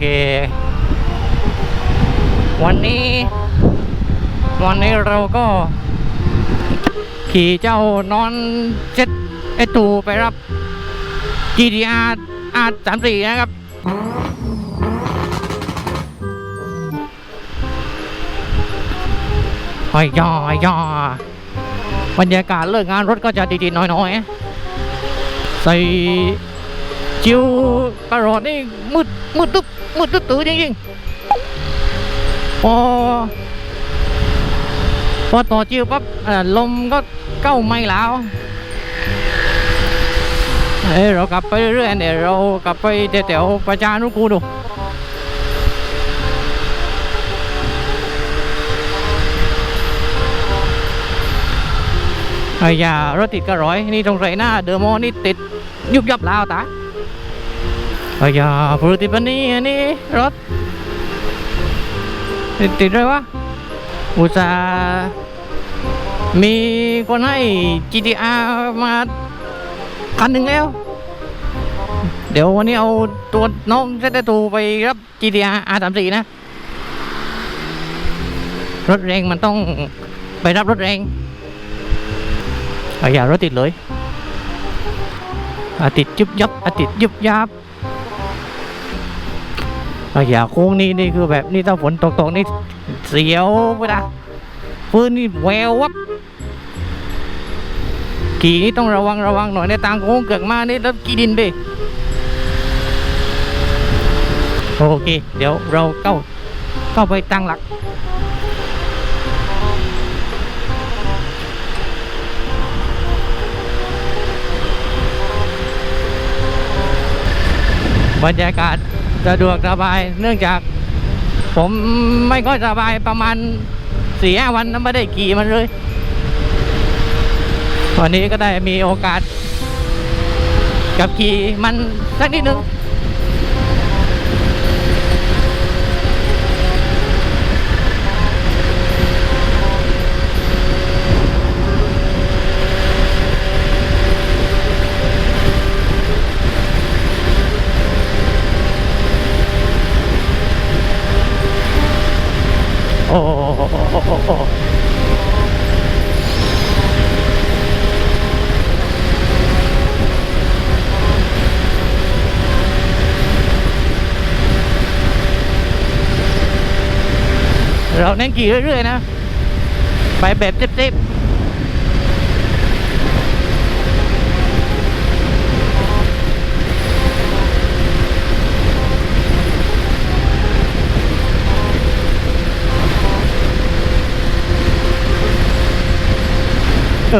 เค วันนี้ วันนี้เราก็ ขี่เจ้านอนเจ็ดไอตูไปรับ GTR R 3 4นะครับ หอยยอหอยยอบรรยากาศเลิกงานรถก็จะดีๆน้อยๆ ใส่จิวกระโดดนี่มืดมืดตึ๊บ มืดตื้อจริงๆพอพอต่อจิวปั๊บลมก็เก้าไม่แล้วเอ้ยเรากลับไปเรื่อยๆเดี๋ยวเรากลับไปแถวๆประจานุกูดูไอ้ยารถติดก็ร้อย นี่ตรงไรหน้า เดอร์มอนี่ติดยุบยับแล้วตา ไอ้ยาปกติปันนี้อันนี้รถติดติดเลยวะอุตส่ามีคนให้ GTR มาคันหนึ่งแล้ว เดี๋ยววันนี้เอาตัวน้องเซตตูไปรับ GTR R34 นะ รถแรงมันต้องไปรับรถแรงอาอย่ารถติดเลยอาติดยุบยับอาติดยุบยับ อาอย่าโค้งนี่นี่คือแบบนี่ถ้าฝนตกๆนี่เสียวไปนะพื้นนี่แวววับขี่นี่ต้องระวังระวังหน่อยในทางโค้งเกิดมานี่แล้วกี่ดินไปโอเค เดี๋ยวเราเข้าเข้าไปตั้งหลักบรรยากาศ สะดวกสบาย เนื่องจาก ผมไม่ค่อยสบายประมาณสี่ห้าวันนั้นไม่ได้ขี่มันเลย วันนี้ก็ได้มีโอกาส กับขี่มันสักนิดนึง โอ้เราเน้นขี่เรื่อยๆนะ ไปแบบเจ็บๆ เรา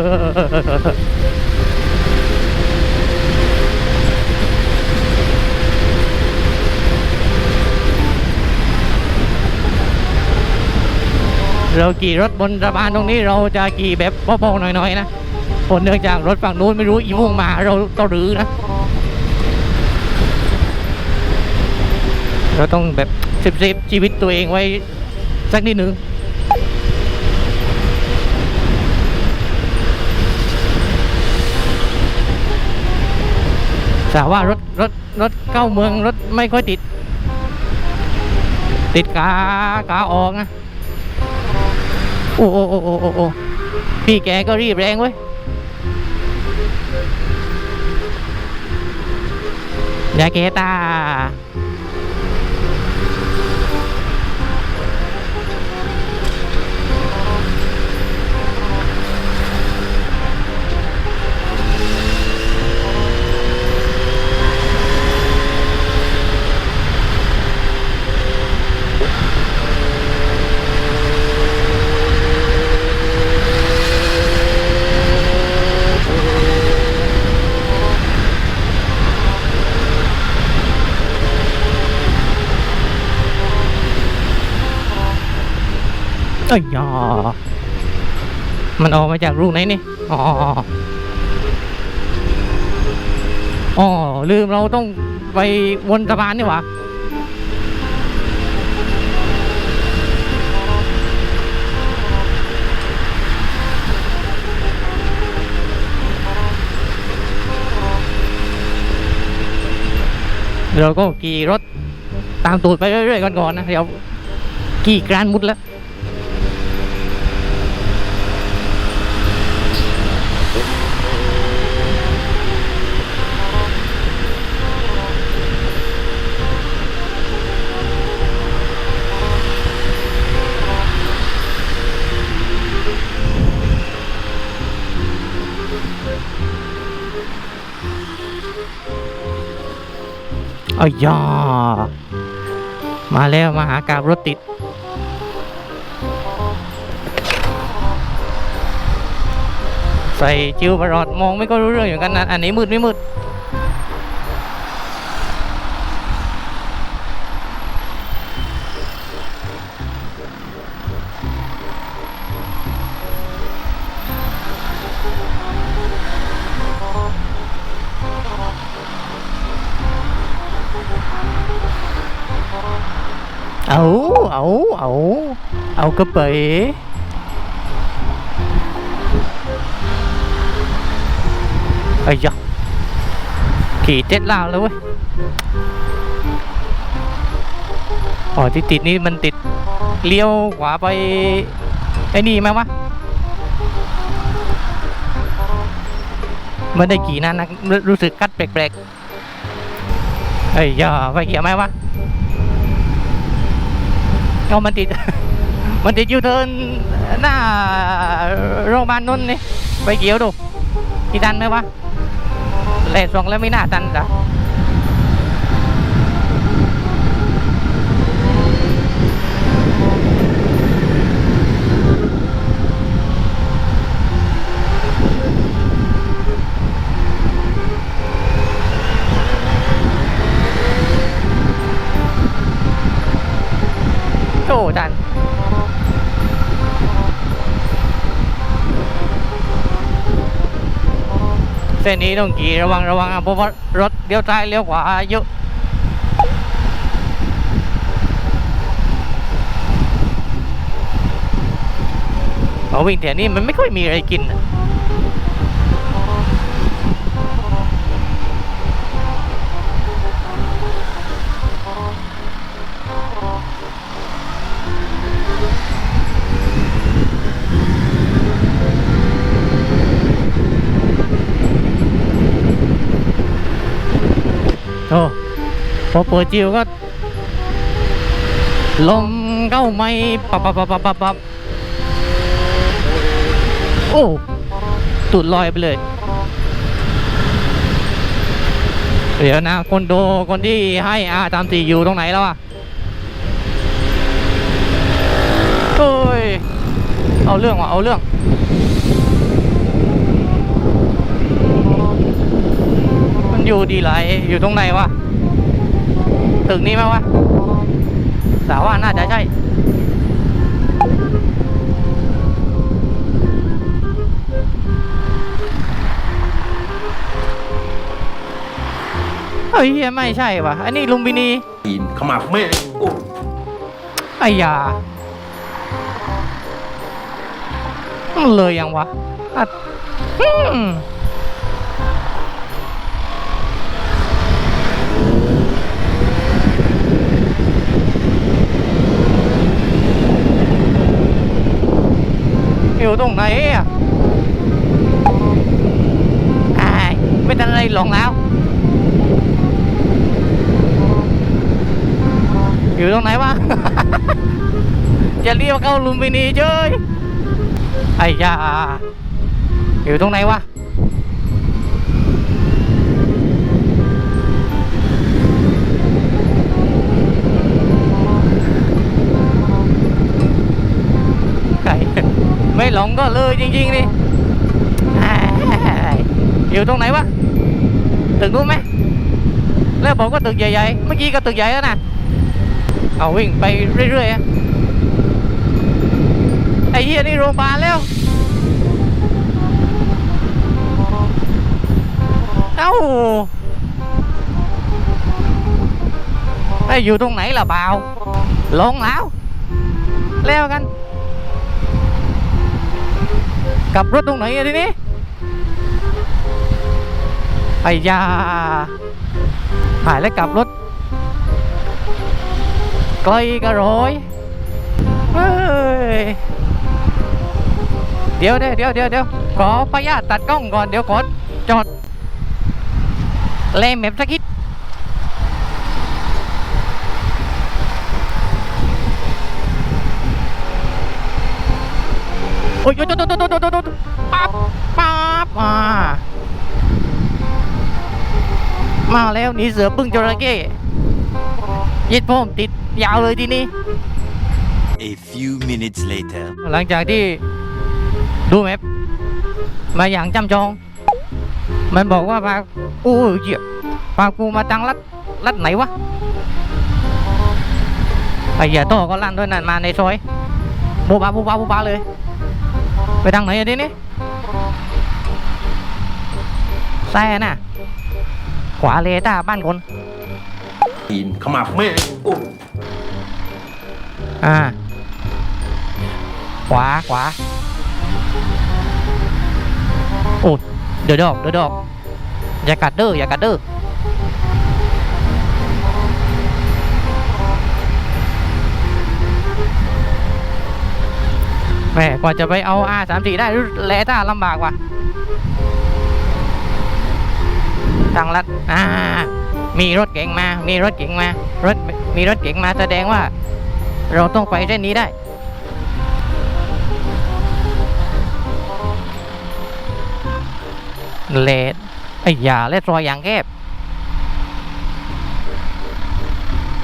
ขี่รถบนสะพานตรงนี้เราจะขี่แบบเบาๆหน่อยๆนะผลเนื่องจากรถฝั่งนู้นไม่รู้อีโมงมาเราต้องรื้อนะ เราต้องแบบเซฟชีวิตตัวเองไว้สักนิดนึง แต่ว่ารถรถรถเข้าเมืองรถไม่ค่อยติด ติดกากาออกนะ โอ้โอ้โอ้โอ้โอ้โอพี่แกก็รีบแรงเว้ยยาเกตา อ้ยยอมันออกมาจากรูไหนนี่ อ๋อ อ๋อ ลืมเราต้องไปวนสะพานนี่หว่าเราก็ขี่รถตามตูดไปเรื่อยๆก่อนก่อนนะ เดี๋ยวกี่กรานมุดแล้ว อ้ยามาแล้วมาหากราบรถติด ใส่จิ้วประหลอดมองไม่ก็รู้เรื่องอย่างกันนะอันนี้มืดไม่มืด เอาเอาเอาเอากระเป๋ไอ้ยะขี่เจ็ดล่าวแล้วเว้ยอ๋อที่ติดนี่มันติดเลี้ยวขวาไป ไอ้นี่ไหมวะไม่ได้ขี่นานนะรู้รู้สึกกัดแปลกๆไอ้ยาไปเกี่ยวไหมวะ เอามันติด มันติดยูเทิร์นหน้าโรงพยาบาลนุ่นนี่ไปเกี่ยวดูกี่ตันไหมวะเลสสองแล้วไม่น่าตันจ้ะ จันเส้นนี้ต้องกี่ระวังระวังเพราะว่ารถเลี้ยวซ้ายเลี้ยวขวาเยอะพอวิ่งแถวนี้มันไม่ค่อยมีอะไรกิน อเปิดจิวก็ ลมเข้าไม่ปับปับปับปับปับปับโอ้ตุดลอยไปเลย เดี๋ยวนะ คนโดคนที่ให้อาตามตีอยู่ตรงไหนแล้วอะเฮ้ย เอาเรื่องว่ะ เอาเรื่องมันอยู่ดีไรอยู่ตรงไหนวะ ตึกนี้ไหมวะสาวว่าน่าจะใช่เฮ้ยเหี้ยไม่ใช่วะอันนี้ลุมพินีตีนขมับแม่งโอ้ไอ้ยามันเลยยังวะอะ อยู่ตรงไหนอะอ้ไม่ทันอะไรหลงแล้ว อยู่ตรงไหนวะ จะเรียกเข้าลุมพินีเจ้ยไอ้ยาอยู่ตรงไหนวะ หลงก็เลยจริงๆดิอยอยู่ตรงไหนวะตึกรู้ไหมแล้วบอกว่าตึกใหญ่ๆเมื่อกี้ก็ตึกใหญ่แล้วนะเอาวิ่งไปเรื่อยๆไอ้เหี้ยนี่โรงพยาบาลแล้วเอ้าไอ้อยู่ตรงไหนล่ะบ่าวลงแล้วแล้วกัน กลับรถตรงไหนอะทีนี้ไอ้ยาหายแล้วกลับรถไกลก็ร้อยเฮ้ยเดี๋ยวเดี๋ยวเดี๋ยวเดี๋ยวเดี๋ยวขอพยาตตัดกล้องก่อนเดี๋ยวขอจอดเล่มแบบสักนิ โอ้ยโดดโดดโดดโดดโดดปั๊บปั๊บมามาแล้วหนีเสือปึ้งจระเข้ยึดผมติดยาวเลยทีนี้ A few minutes later หลังจากที่ดูแมพมาอย่างจำจอง มันบอกว่าพาอู้เจี๊ยพากูมาตังลัดลัดไหนวะไอ้เหี้ยโตก็ลั่นด้วยนั่นมาในซอยบูบาบูบาบูบาเลย ไปทางไหนอะทีนี้แซ่น่ะ ขวาเลต้าบ้านคนตีนขมับแม่งกูอ่า ขวาขวาโอ้เดี๋ยวดอกเดี๋ยวดอกอย่ากัดเด้ออย่ากัดเด้อ แม่กว่าจะไปเอา R 3 4 ได้แลต้าลำบากว่ะทางลัดอ่ามีรถเก๋งมา มีรถเก๋งมา รถ มีรถเก๋งมาแสดงว่า เราต้องไปเส้นนี้ได้ เลดไอ้ยาเลดรอยอย่างแคบ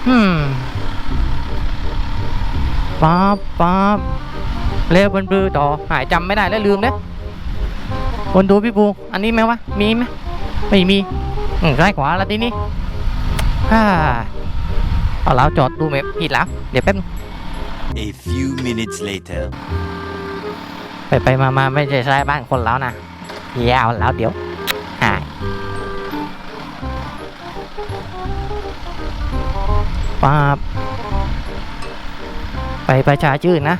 อืมป๊าบป๊าบ เร็วบนบือต่อหายจำไม่ได้แล้วลืมเด้คนดูพี่ปูอันนี้ไหมวะมีไหมไม่มีอืมซ้ายขวาแล้วทีนี้ฮ่าเอาแล้วจอดดูเมพผิดแล้วเดี๋ยวแป๊บนึง A few minutes later. ไปไปมามาไม่ใช่ใช่บ้านคนแล้วนะยาวแล้วเดี๋ยวหายป๊าบไปประชาชื่นนะ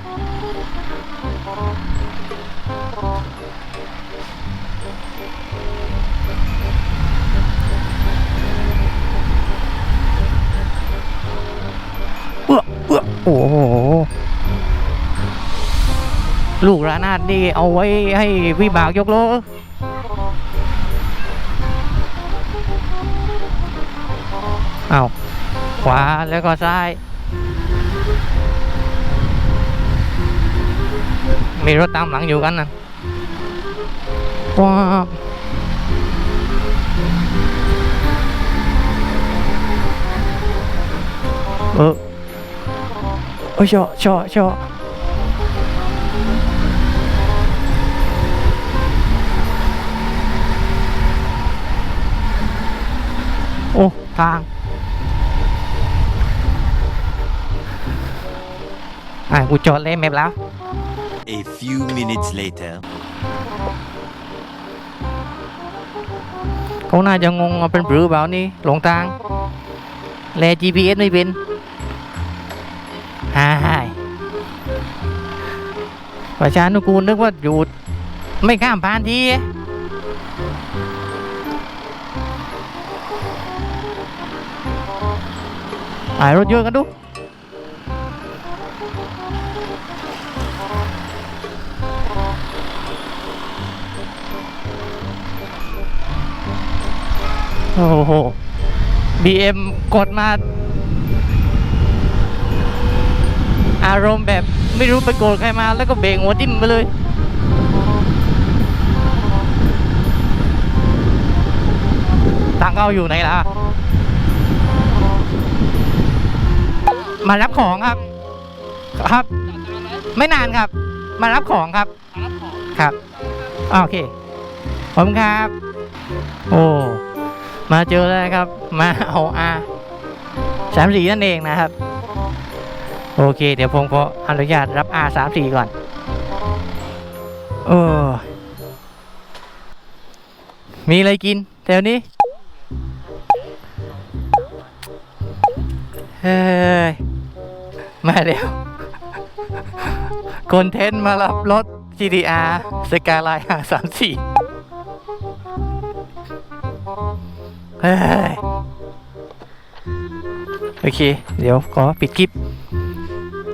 ลูกระนาดนี่เอาไว้ให้วิบากยกโลเอาขวาแล้วก็ซ้าย มีรถตามหลังอยู่กันนะว้าวเออโอ้ยชอชอชอ ทางอะกูจอดเลยแมพแล้ว A few minutes later. เขาน่าจะงงว่าเป็นหรือเปล่านี่หลงทาง แล GPS ไม่เป็นฮ่ายประชานุกูลนึกว่าอยู่ ไม่ข้ามผ่านที หายรถเยอะกันดูโอ้โห BM กดมา อารมณ์แบบไม่รู้ไปโกรธใครมาแล้วก็เบรกหัวทิ่มไปเลยตังเอาอยู่ไหนล่ะ มารับของครับ ครับ ไม่นานครับ มารับของครับครับโอเคขอบคุณครับ โอ้มาเจอแล้วครับ มาเอาอาสามสี่นั่นเองนะครับ โอเค เดี๋ยวผมขออนุญาตรับ R สามสี่ก่อนโอ้มีอะไรกินแถวนี้เฮ้ย มาเร็วคอนเทนต์มารับรถ GTR สกาไลน์5 3 4เฮ้ย โอเค เดี๋ยวขอปิดคลิป